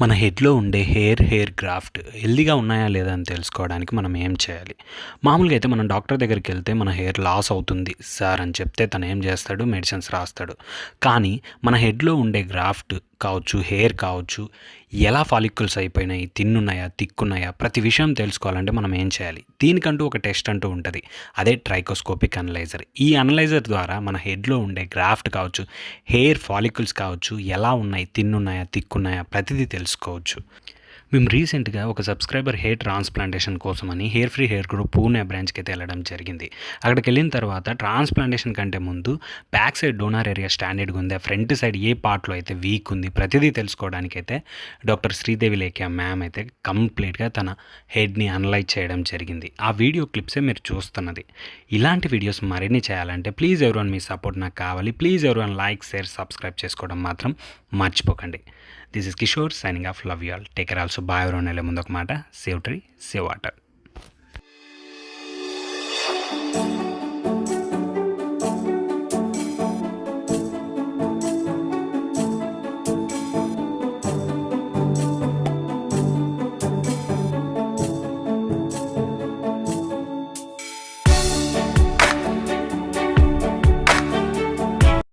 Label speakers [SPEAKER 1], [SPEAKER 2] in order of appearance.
[SPEAKER 1] మన హెడ్లో ఉండే hair hair graft హెల్దీగా ఉన్నాయా లేదా అని తెలుసుకోవడానికి మనం ఏం చేయాలి? మామూలుగా అయితే మనం డాక్టర్ దగ్గరికి వెళ్తే మన హెయిర్ లాస్ అవుతుంది సార్ అని చెప్తే తను ఏం చేస్తాడు? మెడిసిన్స్ రాస్తాడు. కానీ మన హెడ్లో ఉండే గ్రాఫ్ట్ కావచ్చు హెయిర్ కావచ్చు ఎలా ఫాలిక్యుల్స్ అయిపోయినాయి తిన్నున్నాయా తిక్కున్నాయా ప్రతి విషయం తెలుసుకోవాలంటే మనం ఏం చేయాలి? దీనికంటూ ఒక టెస్ట్ అంటూ ఉంటుంది. అదే ట్రైకోస్కోపిక్ అనలైజర్ ఈ అనలైజర్ ద్వారా మన హెడ్లో ఉండే గ్రాఫ్ట్ కావచ్చు హెయిర్ ఫాలిక్యుల్స్ కావచ్చు ఎలా ఉన్నాయి తిన్నున్నాయా తిక్కున్నాయా ప్రతిదీ తెలుసుకోవచ్చు. మేము రీసెంట్గా ఒక సబ్స్క్రైబర్ హెయిర్ ట్రాన్స్ప్లాంటేషన్ కోసమని hair free hair group Pune బ్రాంచ్కి అయితే వెళ్ళడం జరిగింది. అక్కడికి వెళ్ళిన తర్వాత ట్రాన్స్ప్లాంటేషన్ కంటే ముందు బ్యాక్ సైడ్ డోనార్ ఏరియా స్టాండర్డ్గా ఉంది. ఫ్రంట్ సైడ్ ఏ పార్ట్లో అయితే వీక్ ఉంది ప్రతిదీ తెలుసుకోవడానికి అయితే డాక్టర్ శ్రీదేవి లేఖ్యా మ్యామ్ అయితే కంప్లీట్గా తన హెడ్ని అనలైజ్ చేయడం జరిగింది. ఆ వీడియో క్లిప్సే మీరు చూస్తున్నది. ఇలాంటి వీడియోస్ మరిన్ని చేయాలంటే ప్లీజ్ ఎవరివన్ మీ సపోర్ట్ నాకు కావాలి. Please everyone like share subscribe చేసుకోవడం మాత్రం మర్చిపోకండి. This is Kishore signing off. Love you all. Take care also bye ఎవరు వెళ్ళే ముందు ఒక మాట సేవ్ ట్రీ సేవ్ వాటర్.